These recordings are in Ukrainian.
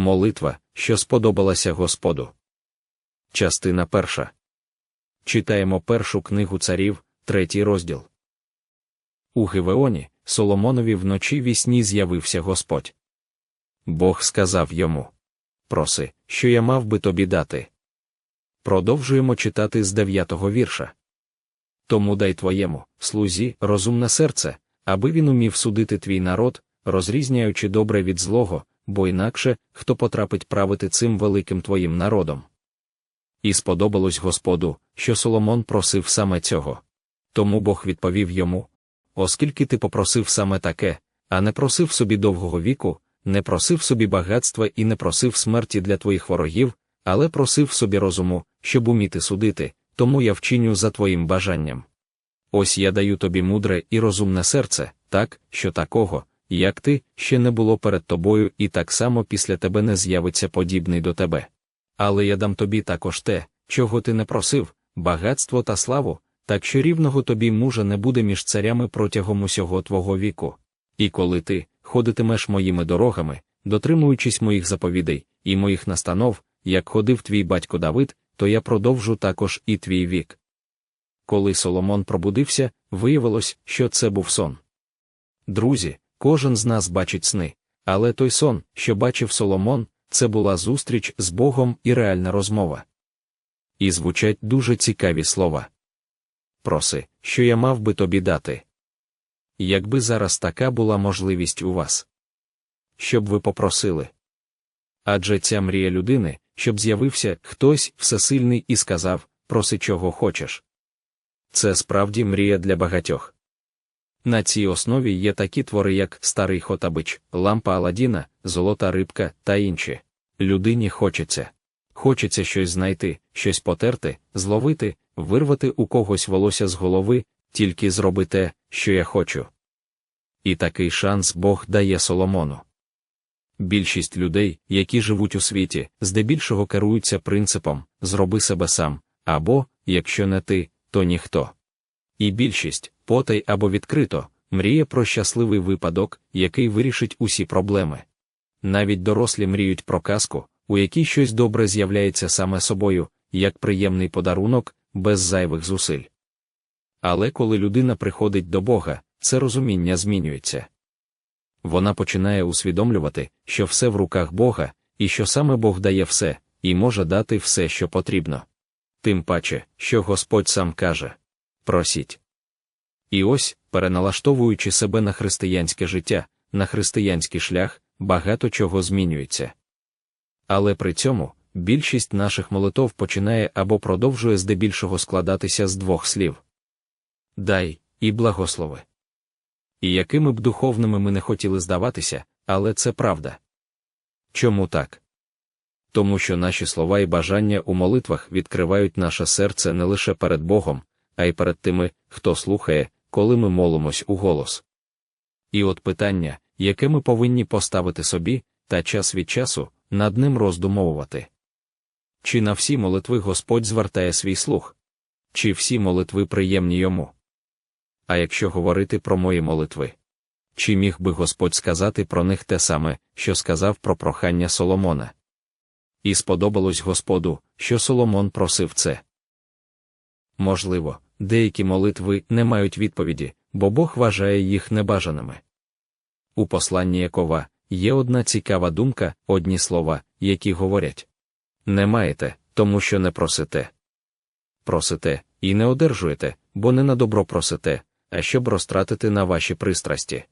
Молитва, що сподобалася Господу. Частина перша. Читаємо першу книгу царів, третій розділ. У Гивеоні Соломонові вночі вісні з'явився Господь. Бог сказав йому Проси, що я мав би тобі дати. Продовжуємо читати з дев'ятого вірша. Тому дай твоєму, слузі, розумне серце, аби він умів судити твій народ, розрізняючи добре від злого, бо інакше хто потрапить правити цим великим твоїм народом. І сподобалось Господу, що Соломон просив саме цього. Тому Бог відповів йому: Оскільки ти попросив саме таке, а не просив собі довгого віку, не просив собі багатства і не просив смерті для твоїх ворогів, але просив собі розуму, щоб уміти судити, тому я вчиню за твоїм бажанням. Ось я даю тобі мудре і розумне серце, так, що такого, як ти, ще не було перед тобою, і так само після тебе не з'явиться подібний до тебе. Але я дам тобі також те, чого ти не просив, багатство та славу, так що рівного тобі мужа не буде між царями протягом усього твого віку. І коли ти ходитимеш моїми дорогами, дотримуючись моїх заповідей і моїх настанов, як ходив твій батько Давид, то я продовжу також і твій вік. Коли Соломон пробудився, виявилось, що це був сон. Друзі, кожен з нас бачить сни, але той сон, що бачив Соломон, це була зустріч з Богом і реальна розмова. І звучать дуже цікаві слова. Проси, що я мав би тобі дати. Якби зараз така була можливість у вас, щоб ви попросили. Адже ця мрія людини, щоб з'явився хтось всесильний і сказав, проси чого хочеш. Це справді мрія для багатьох. На цій основі є такі твори, як Старий Хотабич, Лампа Аладдіна, Золота рибка та інші. Людині хочеться. Хочеться щось знайти, щось потерти, зловити, вирвати у когось волосся з голови, тільки зроби те, що я хочу. І такий шанс Бог дає Соломону. Більшість людей, які живуть у світі, здебільшого керуються принципом зроби себе сам, або, якщо не ти, то ніхто. І більшість, потай або відкрито, мріє про щасливий випадок, який вирішить усі проблеми. Навіть дорослі мріють про казку, у якій щось добре з'являється саме собою, як приємний подарунок, без зайвих зусиль. Але коли людина приходить до Бога, це розуміння змінюється. Вона починає усвідомлювати, що все в руках Бога, і що саме Бог дає все, і може дати все, що потрібно. Тим паче, що Господь сам каже просіть. І ось, переналаштовуючи себе на християнське життя, на християнський шлях, багато чого змінюється. Але при цьому більшість наших молитов починає або продовжує здебільшого складатися з двох слів дай і благослови. І якими б духовними ми не хотіли здаватися, але це правда. Чому так? Тому що наші слова і бажання у молитвах відкривають наше серце не лише перед Богом, а й перед тими, хто слухає, коли ми молимось у голос. І от питання, яке ми повинні поставити собі, та час від часу над ним роздумовувати. Чи на всі молитви Господь звертає свій слух? Чи всі молитви приємні йому? А якщо говорити про мої молитви? Чи міг би Господь сказати про них те саме, що сказав про прохання Соломона? І сподобалось Господу, що Соломон просив це. Можливо, деякі молитви не мають відповіді, бо Бог вважає їх небажаними. У посланні Якова є одна цікава думка, одні слова, які говорять не маєте, тому що не просите. Просите і не одержуєте, бо не на добро просите, а щоб розтратити на ваші пристрасті.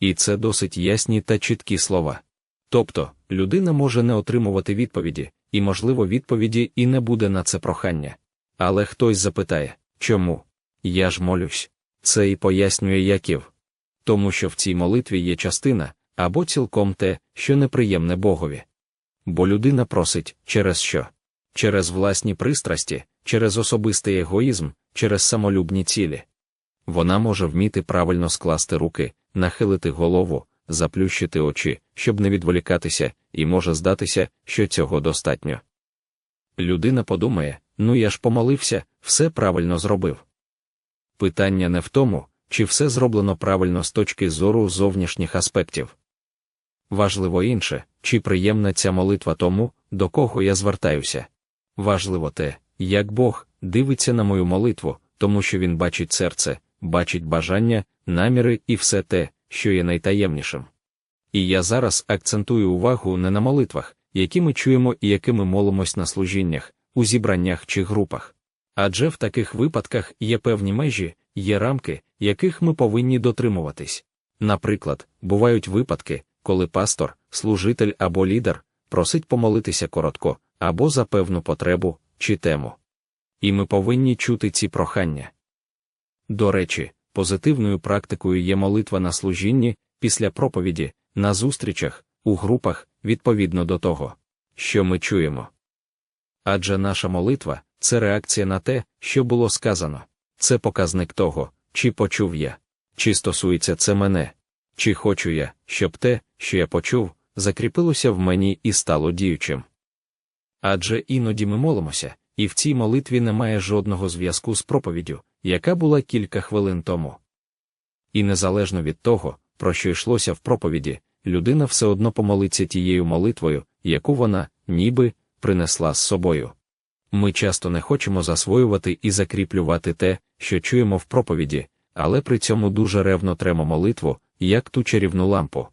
І це досить ясні та чіткі слова. Тобто, людина може не отримувати відповіді, і, можливо, відповіді і не буде на це прохання. Але хтось запитає, чому? Я ж молюсь. Це і пояснює Яків. Тому що в цій молитві є частина або цілком те, що неприємне Богові. Бо людина просить через що? Через власні пристрасті, через особистий егоїзм, через самолюбні цілі. Вона може вміти правильно скласти руки, нахилити голову, заплющити очі, щоб не відволікатися, і може здатися, що цього достатньо. Людина подумає, ну я ж помолився, все правильно зробив. Питання не в тому, чи все зроблено правильно з точки зору зовнішніх аспектів. Важливо інше, чи приємна ця молитва тому, до кого я звертаюся. Важливо те, як Бог дивиться на мою молитву, тому що Він бачить серце, бачить бажання, наміри і все те, що є найтаємнішим. І я зараз акцентую увагу не на молитвах, які ми чуємо і якими молимось на служіннях, у зібраннях чи групах. Адже в таких випадках є певні межі, є рамки, яких ми повинні дотримуватись. Наприклад, бувають випадки, коли пастор, служитель або лідер просить помолитися коротко або за певну потребу чи тему. І ми повинні чути ці прохання. До речі, позитивною практикою є молитва на служінні, після проповіді, на зустрічах, у групах, відповідно до того, що ми чуємо. Адже наша молитва це реакція на те, що було сказано, це показник того, чи почув я, чи стосується це мене, чи хочу я, щоб те, що я почув, закріпилося в мені і стало діючим. Адже іноді ми молимося, і в цій молитві немає жодного зв'язку з проповіддю, яка була кілька хвилин тому. І незалежно від того, про що йшлося в проповіді, людина все одно помолиться тією молитвою, яку вона, ніби, принесла з собою. Ми часто не хочемо засвоювати і закріплювати те, що чуємо в проповіді, але при цьому дуже ревно тремо молитву, як ту чарівну лампу.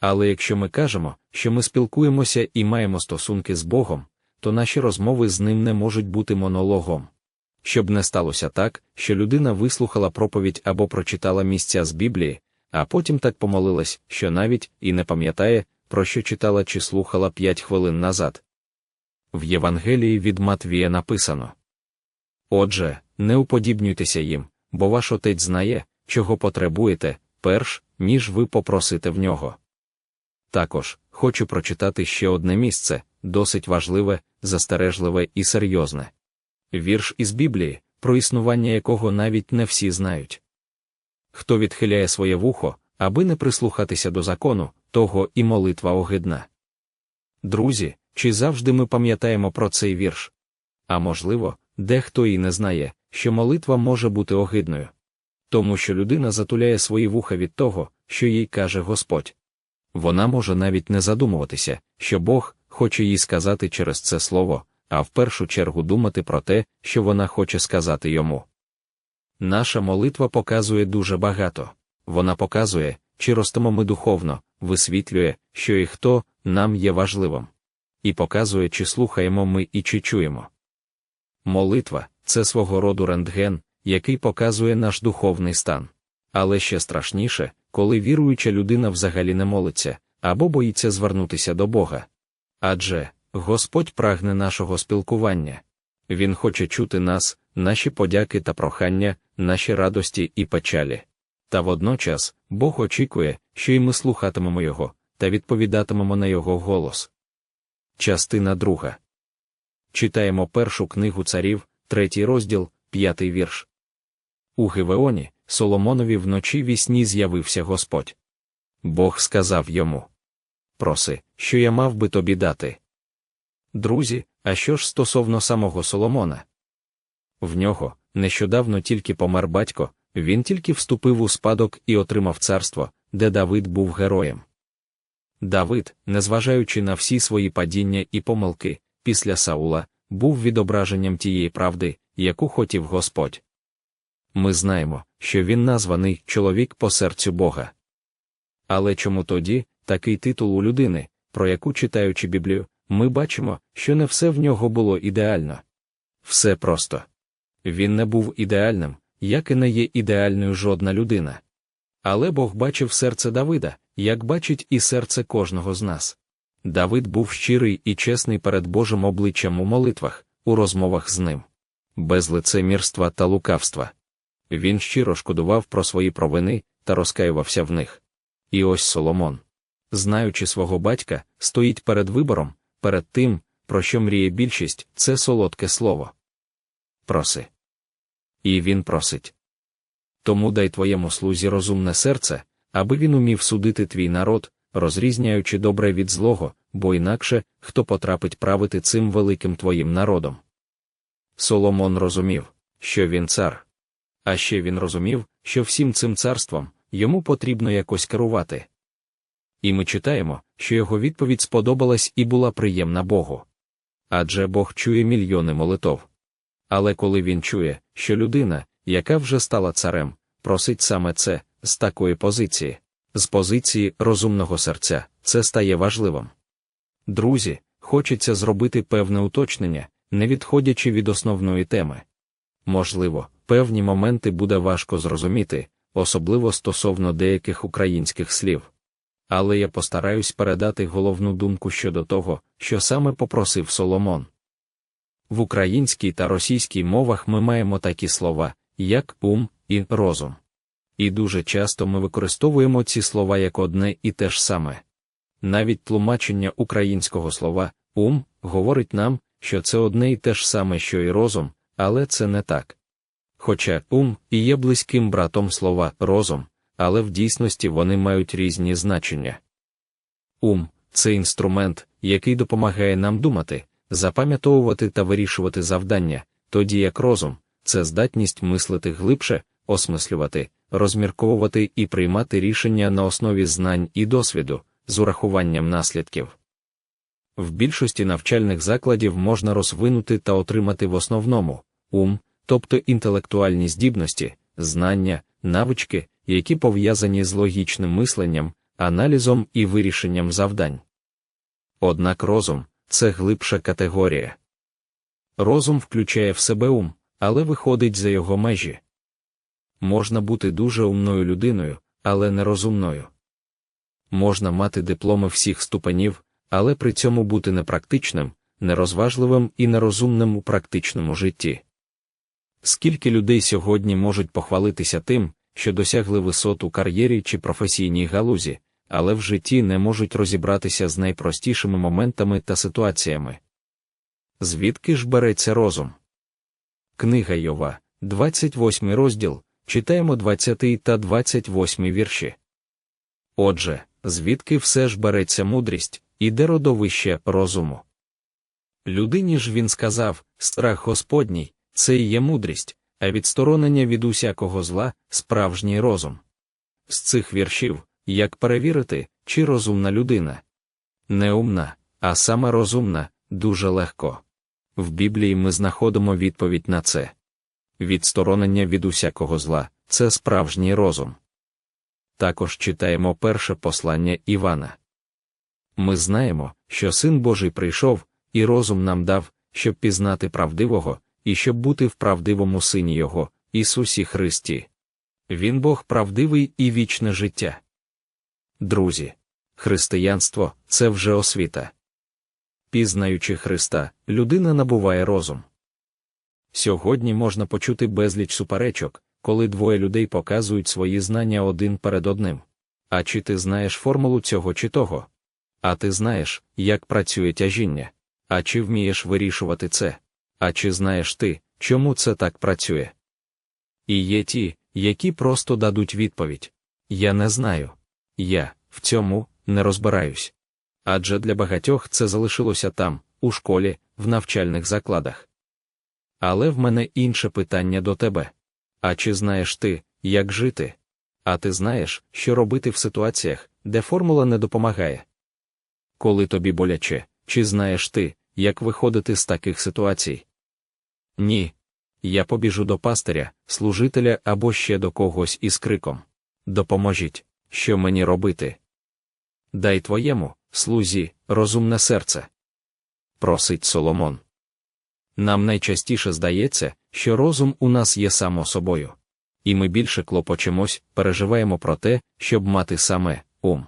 Але якщо ми кажемо, що ми спілкуємося і маємо стосунки з Богом, то наші розмови з ним не можуть бути монологом. Щоб не сталося так, що людина вислухала проповідь або прочитала місця з Біблії, а потім так помолилась, що навіть і не пам'ятає, про що читала чи слухала п'ять хвилин назад. В Євангелії від Матвія написано Отже, не уподібнюйтеся їм, бо ваш отець знає, чого потребуєте, перш ніж ви попросите в нього. Також хочу прочитати ще одне місце, досить важливе, застережливе і серйозне. Вірш із Біблії, про існування якого навіть не всі знають. Хто відхиляє своє вухо, аби не прислухатися до закону, того і молитва огидна. Друзі, чи завжди ми пам'ятаємо про цей вірш? А можливо, дехто і не знає, що молитва може бути огидною. Тому що людина затуляє свої вуха від того, що їй каже Господь. Вона може навіть не задумуватися, що Бог хоче їй сказати через це слово, а в першу чергу думати про те, що вона хоче сказати йому. Наша молитва показує дуже багато. Вона показує, чи ростемо ми духовно, висвітлює, що і хто нам є важливим. І показує, чи слухаємо ми і чи чуємо. Молитва це свого роду рентген, який показує наш духовний стан. Але ще страшніше, коли віруюча людина взагалі не молиться або боїться звернутися до Бога. Адже Господь прагне нашого спілкування. Він хоче чути нас, наші подяки та прохання, наші радості і печалі. Та водночас Бог очікує, що й ми слухатимемо Його та відповідатимемо на Його голос. Частина друга. Читаємо першу книгу царів, третій розділ, п'ятий вірш. У Гивеоні, Соломонові вночі вісні з'явився Господь. Бог сказав йому: Проси, що я мав би тобі дати. Друзі, а що ж стосовно самого Соломона? В нього нещодавно тільки помер батько, він тільки вступив у спадок і отримав царство, де Давид був героєм. Давид, незважаючи на всі свої падіння і помилки, після Саула, був відображенням тієї правди, яку хотів Господь. Ми знаємо, що він названий чоловік по серцю Бога. Але чому тоді такий титул у людини, про яку читаючи Біблію, ми бачимо, що не все в нього було ідеально. Все просто. Він не був ідеальним, як і не є ідеальною жодна людина. Але Бог бачив серце Давида, як бачить і серце кожного з нас. Давид був щирий і чесний перед Божим обличчям у молитвах, у розмовах з ним, без лицемірства та лукавства. Він щиро шкодував про свої провини та розкаювався в них. І ось Соломон, знаючи свого батька, стоїть перед вибором, перед тим, про що мріє більшість, це солодке слово. Проси. І він просить. Тому дай твоєму слузі розумне серце, аби він умів судити твій народ, розрізняючи добре від злого, бо інакше хто потрапить правити цим великим твоїм народом. Соломон розумів, що він цар. А ще він розумів, що всім цим царством йому потрібно якось керувати. І ми читаємо, що його відповідь сподобалась і була приємна Богу. Адже Бог чує мільйони молитов. Але коли він чує, що людина, яка вже стала царем, просить саме це, з такої позиції, з позиції розумного серця, це стає важливим. Друзі, хочеться зробити певне уточнення, не відходячи від основної теми. Можливо, певні моменти буде важко зрозуміти, особливо стосовно деяких українських слів. Але я постараюсь передати головну думку щодо того, що саме попросив Соломон. В українській та російській мовах ми маємо такі слова, як ум і розум. І дуже часто ми використовуємо ці слова як одне і те ж саме. Навіть тлумачення українського слова ум говорить нам, що це одне і те ж саме, що і розум, але це не так. Хоча ум і є близьким братом слова розум, але в дійсності вони мають різні значення. Ум це інструмент, який допомагає нам думати, запам'ятовувати та вирішувати завдання, тоді як розум це здатність мислити глибше, осмислювати, розмірковувати і приймати рішення на основі знань і досвіду, з урахуванням наслідків. В більшості навчальних закладів можна розвинути та отримати в основному ум, тобто інтелектуальні здібності, знання, навички, які пов'язані з логічним мисленням, аналізом і вирішенням завдань. Однак розум це глибша категорія. Розум включає в себе ум, але виходить за його межі. Можна бути дуже умною людиною, але нерозумною. Можна мати дипломи всіх ступенів, але при цьому бути непрактичним, нерозважливим і нерозумним у практичному житті. Скільки людей сьогодні можуть похвалитися тим, що досягли висот у кар'єрі чи професійній галузі, але в житті не можуть розібратися з найпростішими моментами та ситуаціями. Звідки ж береться розум? Книга Йова, 28 розділ, читаємо 20 та 28 вірші. Отже, звідки все ж береться мудрість, і де родовище розуму? Людині ж він сказав страх Господній, це і є мудрість, а відсторонення від усякого зла справжній розум. З цих віршів як перевірити, чи розумна людина? Не умна, а саме розумна, дуже легко. В Біблії ми знаходимо відповідь на це. Відсторонення від усякого зла це справжній розум. Також читаємо перше послання Івана. Ми знаємо, що Син Божий прийшов, і розум нам дав, щоб пізнати правдивого, і щоб бути в правдивому Сині Його, Ісусі Христі. Він Бог правдивий і вічне життя. Друзі, християнство це вже освіта. Пізнаючи Христа, людина набуває розум. Сьогодні можна почути безліч суперечок, коли двоє людей показують свої знання один перед одним. А чи ти знаєш формулу цього чи того? А ти знаєш, як працює тяжіння? А чи вмієш вирішувати це? А чи знаєш ти, чому це так працює? І є ті, які просто дадуть відповідь Я не знаю. Я в цьому не розбираюсь. Адже для багатьох це залишилося там, у школі, в навчальних закладах. Але в мене інше питання до тебе. А чи знаєш ти, як жити? А ти знаєш, що робити в ситуаціях, де формула не допомагає? Коли тобі боляче, чи знаєш ти, як виходити з таких ситуацій? Ні. Я побіжу до пастиря, служителя або ще до когось із криком. Допоможіть, що мені робити. Дай твоєму, слузі, розумне серце. Просить Соломон. Нам найчастіше здається, що розум у нас є само собою. І ми більше клопочемось, переживаємо про те, щоб мати саме ум.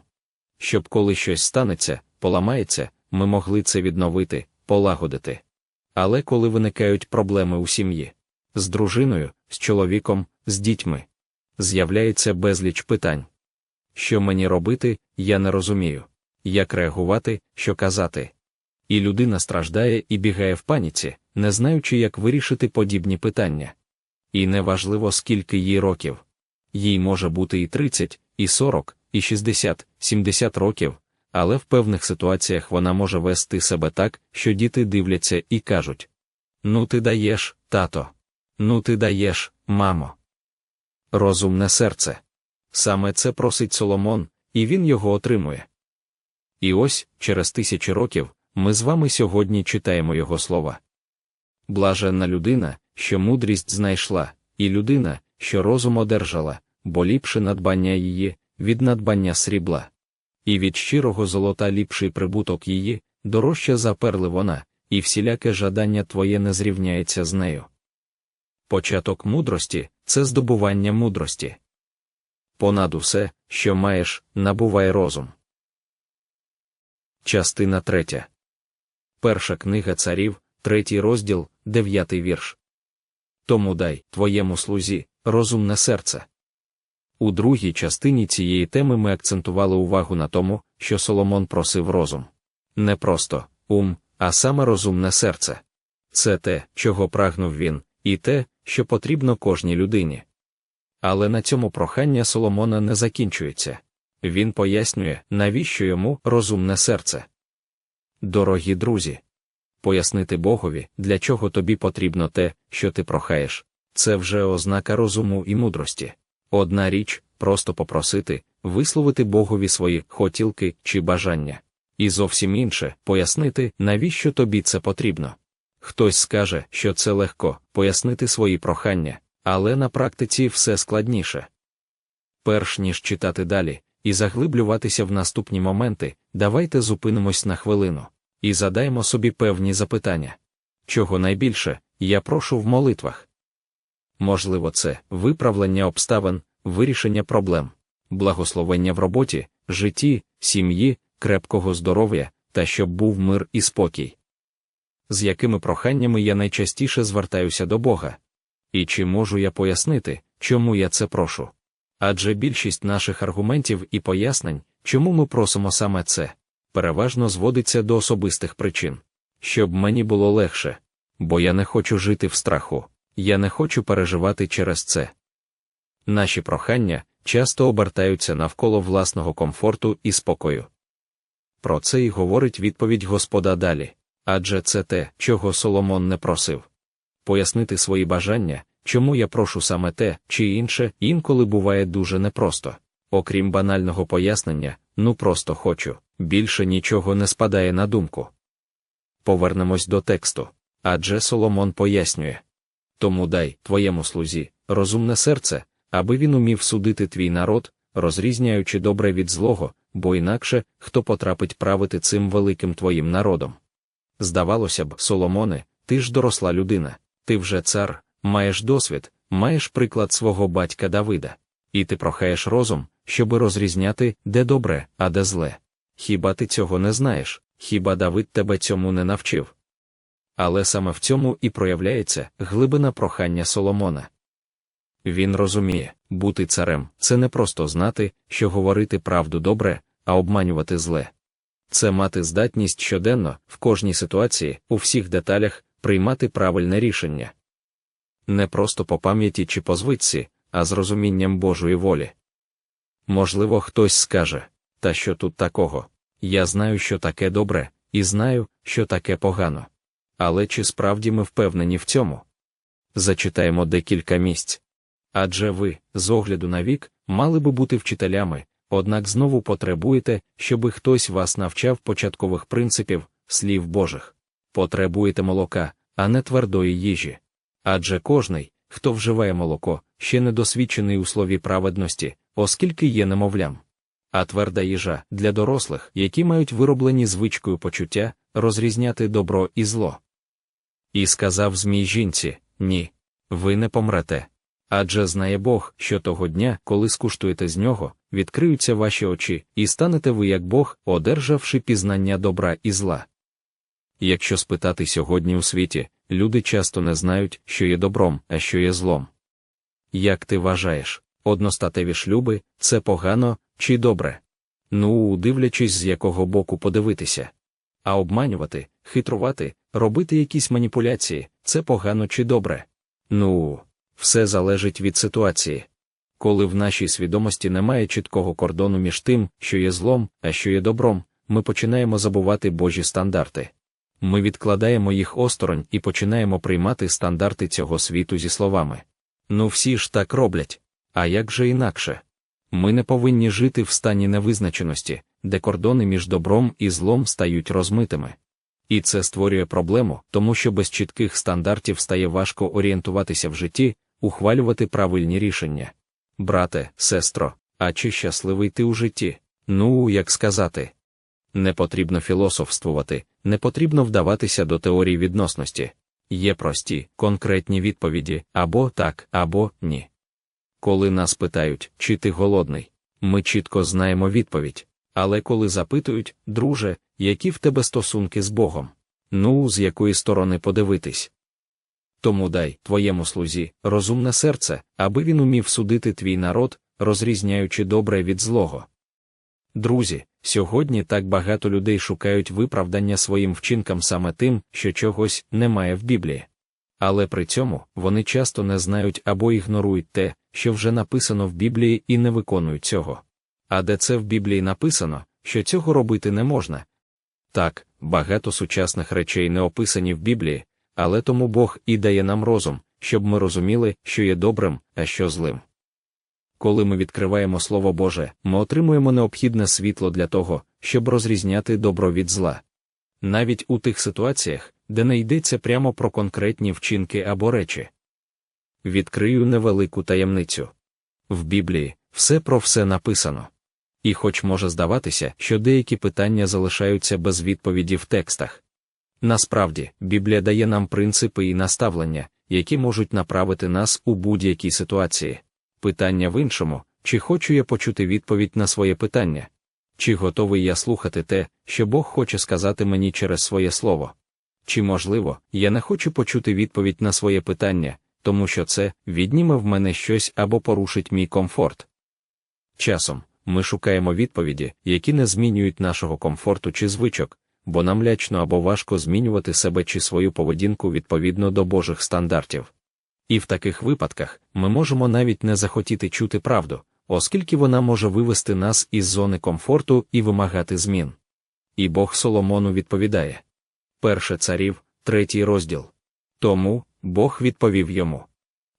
Щоб коли щось станеться, поламається, ми могли це відновити, полагодити. Але коли виникають проблеми у сім'ї з дружиною, з чоловіком, з дітьми, з'являється безліч питань. Що мені робити, я не розумію, як реагувати, що казати. І людина страждає і бігає в паніці, не знаючи, як вирішити подібні питання. І неважливо, скільки їй років. Їй може бути і 30, і 40, і 60, 70 років, але в певних ситуаціях вона може вести себе так, що діти дивляться і кажуть: Ну, ти даєш, тато. Ну, ти даєш, мамо. Розумне серце. Саме це просить Соломон, і він його отримує. І ось, через тисячі років, ми з вами сьогодні читаємо його слова. Блаженна людина, що мудрість знайшла, і людина, що розум одержала, бо ліпше надбання її, від надбання срібла. І від щирого золота ліпший прибуток її, дорожче за перли вона, і всіляке жадання твоє не зрівняється з нею. Початок мудрості це здобування мудрості. Понад усе, що маєш, набувай розум. Частина третя. Перша книга царів, третій розділ, дев'ятий вірш. Тому дай твоєму слузі розумне серце. У другій частині цієї теми ми акцентували увагу на тому, що Соломон просив розум. Не просто ум, а саме розумне серце. Це те, чого прагнув він, і те, що потрібно кожній людині. Але на цьому прохання Соломона не закінчується. Він пояснює, навіщо йому розумне серце. Дорогі друзі, пояснити Богові, для чого тобі потрібно те, що ти прохаєш, це вже ознака розуму і мудрості. Одна річ просто попросити, висловити Богові свої хотілки чи бажання. І зовсім інше пояснити, навіщо тобі це потрібно. Хтось скаже, що це легко пояснити свої прохання, але на практиці все складніше. Перш ніж читати далі і заглиблюватися в наступні моменти, давайте зупинимось на хвилину і задаємо собі певні запитання. Чого найбільше я прошу в молитвах? Можливо, це виправлення обставин, вирішення проблем, благословення в роботі, житті, сім'ї, крепкого здоров'я та щоб був мир і спокій. З якими проханнями я найчастіше звертаюся до Бога? І чи можу я пояснити, чому я це прошу? Адже більшість наших аргументів і пояснень, чому ми просимо саме це, переважно зводиться до особистих причин, щоб мені було легше, бо я не хочу жити в страху, я не хочу переживати через це. Наші прохання часто обертаються навколо власного комфорту і спокою. Про це й говорить відповідь Господа далі адже це те, чого Соломон не просив. Пояснити свої бажання, чому я прошу саме те чи інше, інколи буває дуже непросто. Окрім банального пояснення, ну просто хочу, більше нічого не спадає на думку. Повернемось до тексту. Адже Соломон пояснює тому дай твоєму слузі розумне серце, аби він умів судити твій народ, розрізняючи добре від злого, бо інакше хто потрапить правити цим великим твоїм народом. Здавалося б, Соломоне, ти ж доросла людина, ти вже цар, маєш досвід, маєш приклад свого батька Давида, і ти прохаєш розум, щоби розрізняти, де добре, а де зле. Хіба ти цього не знаєш, хіба Давид тебе цьому не навчив? Але саме в цьому і проявляється глибина прохання Соломона. Він розуміє, бути царем це не просто знати, що говорити правду добре, а обманювати зле. Це мати здатність щоденно, в кожній ситуації, у всіх деталях, приймати правильне рішення. Не просто по пам'яті чи по звичці, а з розумінням Божої волі. Можливо, хтось скаже, та що тут такого? Я знаю, що таке добре, і знаю, що таке погано. Але чи справді ми впевнені в цьому? Зачитаємо декілька місць. Адже ви, з огляду на вік, мали би бути вчителями, однак знову потребуєте, щоби хтось вас навчав початкових принципів, слів Божих. Потребуєте молока, а не твердої їжі. Адже кожний, хто вживає молоко, ще не досвідчений у слові праведності, оскільки є немовлям. А тверда їжа для дорослих, які мають вироблені звичкою почуття, розрізняти добро і зло. І сказав Змій жінці: Ні, ви не помрете. Адже знає Бог, що того дня, коли скуштуєте з нього, відкриються ваші очі, і станете ви як Бог, одержавши пізнання добра і зла. Якщо спитати сьогодні у світі, люди часто не знають, що є добром, а що є злом. Як ти вважаєш, одностатеві шлюби це погано чи добре? Ну, дивлячись, з якого боку подивитися. А обманювати, хитрувати, робити якісь маніпуляції це погано чи добре? Ну, все залежить від ситуації. Коли в нашій свідомості немає чіткого кордону між тим, що є злом, а що є добром, ми починаємо забувати Божі стандарти. Ми відкладаємо їх осторонь і починаємо приймати стандарти цього світу зі словами. Ну всі ж так роблять. А як же інакше? Ми не повинні жити в стані невизначеності, де кордони між добром і злом стають розмитими. І це створює проблему, тому що без чітких стандартів стає важко орієнтуватися в житті, ухвалювати правильні рішення. Брате, сестро, а чи щасливий ти у житті? Ну, як сказати. Не потрібно філософствувати, не потрібно вдаватися до теорії відносності. Є прості, конкретні відповіді або так, або ні. Коли нас питають, чи ти голодний, ми чітко знаємо відповідь. Але коли запитують, друже, які в тебе стосунки з Богом? Ну, з якої сторони подивитись? Тому дай твоєму слузі розумне серце, аби він умів судити твій народ, розрізняючи добре від злого. Друзі, сьогодні так багато людей шукають виправдання своїм вчинкам саме тим, що чогось немає в Біблії. Але при цьому вони часто не знають або ігнорують те, що вже написано в Біблії, і не виконують цього. А де це в Біблії написано, що цього робити не можна? Так, багато сучасних речей не описані в Біблії, але тому Бог і дає нам розум, щоб ми розуміли, що є добрим, а що злим. Коли ми відкриваємо Слово Боже, ми отримуємо необхідне світло для того, щоб розрізняти добро від зла. Навіть у тих ситуаціях, де не йдеться прямо про конкретні вчинки або речі. Відкрию невелику таємницю. В Біблії все про все написано. І хоч може здаватися, що деякі питання залишаються без відповіді в текстах. Насправді, Біблія дає нам принципи і наставлення, які можуть направити нас у будь-якій ситуації. Питання в іншому, чи хочу я почути відповідь на своє питання, чи готовий я слухати те, що Бог хоче сказати мені через своє слово. Чи, можливо, я не хочу почути відповідь на своє питання, тому що це відніме в мене щось або порушить мій комфорт. Часом ми шукаємо відповіді, які не змінюють нашого комфорту чи звичок, бо нам лячно або важко змінювати себе чи свою поведінку відповідно до Божих стандартів. І в таких випадках ми можемо навіть не захотіти чути правду, оскільки вона може вивести нас із зони комфорту і вимагати змін. І Бог Соломону відповідає Перше царів, третій розділ. Тому Бог відповів йому: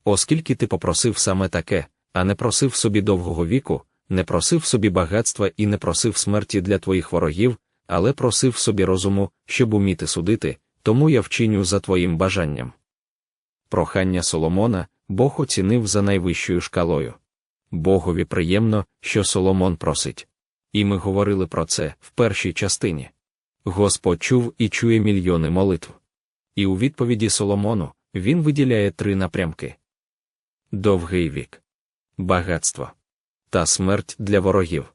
Оскільки ти попросив саме таке, а не просив собі довгого віку, не просив собі багатства і не просив смерті для твоїх ворогів, але просив собі розуму, щоб уміти судити, тому я вчиню за твоїм бажанням. Прохання Соломона Бог оцінив за найвищою шкалою. Богові приємно, що Соломон просить. І ми говорили про це в першій частині. Господь чув і чує мільйони молитв. І у відповіді Соломону він виділяє три напрямки: довгий вік, багатство та смерть для ворогів.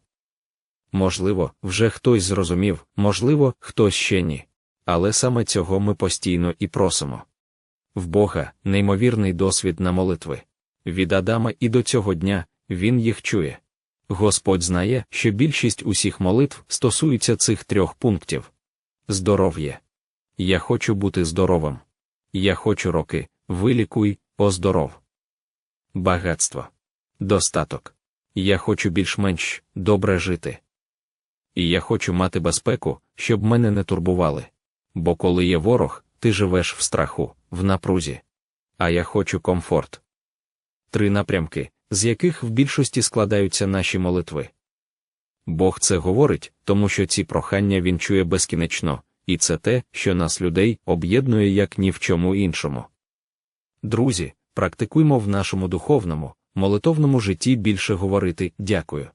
Можливо, вже хтось зрозумів, можливо, хтось ще ні. Але саме цього ми постійно і просимо. В Бога неймовірний досвід на молитви. Від Адама і до цього дня він їх чує. Господь знає, що більшість усіх молитв стосуються цих трьох пунктів. Здоров'я. Я хочу бути здоровим. Я хочу роки, вилікуй, оздоров. Багатство. Достаток. Я хочу більш-менш добре жити. І я хочу мати безпеку, щоб мене не турбували. Бо коли є ворог, ти живеш в страху, в напрузі. А я хочу комфорт. Три напрямки, з яких в більшості складаються наші молитви. Бог це говорить, тому що ці прохання він чує безкінечно, і це те, що нас людей об'єднує як ні в чому іншому. Друзі, практикуймо в нашому духовному, молитовному житті більше говорити дякую.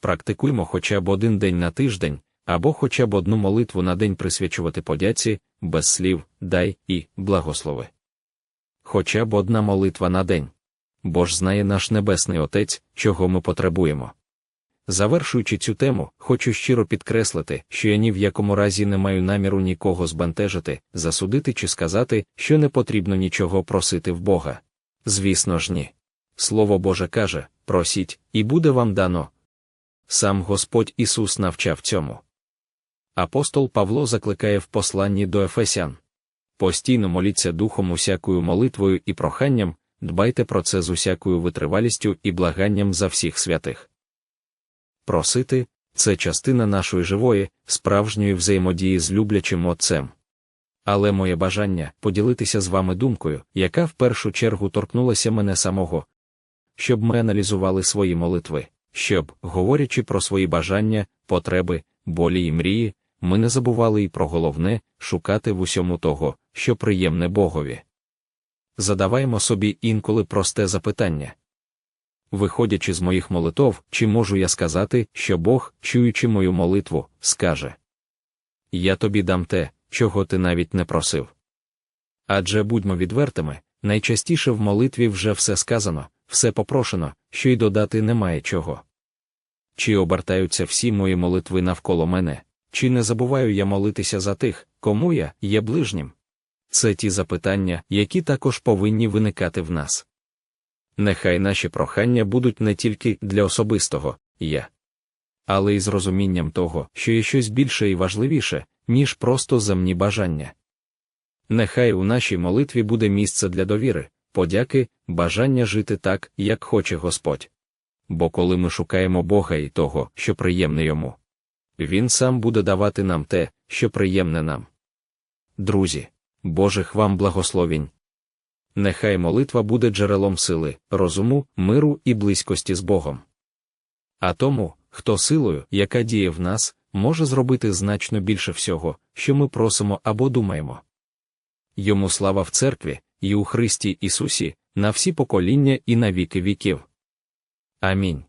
Практикуймо хоча б один день на тиждень, або хоча б одну молитву на день присвячувати подяці, без слів, дай і благослови. Хоча б одна молитва на день. Бо ж знає наш Небесний Отець, чого ми потребуємо. Завершуючи цю тему, хочу щиро підкреслити, що я ні в якому разі не маю наміру нікого збентежити, засудити чи сказати, що не потрібно нічого просити в Бога. Звісно ж, ні. Слово Боже каже: просіть, і буде вам дано. Сам Господь Ісус навчав цьому. Апостол Павло закликає в посланні до Ефесян. Постійно моліться духом усякою молитвою і проханням, дбайте про це з усякою витривалістю і благанням за всіх святих. Просити це частина нашої живої, справжньої взаємодії з люблячим Отцем. Але моє бажання поділитися з вами думкою, яка в першу чергу торкнулася мене самого, щоб ми аналізували свої молитви, щоб, говорячи про свої бажання, потреби, болі і мрії, ми не забували і про головне шукати в усьому того, що приємне Богові. Задаваємо собі інколи просте запитання. Виходячи з моїх молитов, чи можу я сказати, що Бог, чуючи мою молитву, скаже Я тобі дам те, чого ти навіть не просив. Адже будьмо відвертими, найчастіше в молитві вже все сказано, все попрошено, що й додати немає чого. Чи обертаються всі мої молитви навколо мене, чи не забуваю я молитися за тих, кому я є ближнім? Це ті запитання, які також повинні виникати в нас. Нехай наші прохання будуть не тільки для особистого я, але й з розумінням того, що є щось більше і важливіше, ніж просто земні бажання. Нехай у нашій молитві буде місце для довіри, подяки, бажання жити так, як хоче Господь. Бо коли ми шукаємо Бога і того, що приємне йому, Він сам буде давати нам те, що приємне нам. Друзі, Божих вам благословінь. Нехай молитва буде джерелом сили, розуму, миру і близькості з Богом. А тому, хто силою, яка діє в нас, може зробити значно більше всього, що ми просимо або думаємо. Йому слава в церкві, і у Христі Ісусі, на всі покоління і на віки віків. Амінь.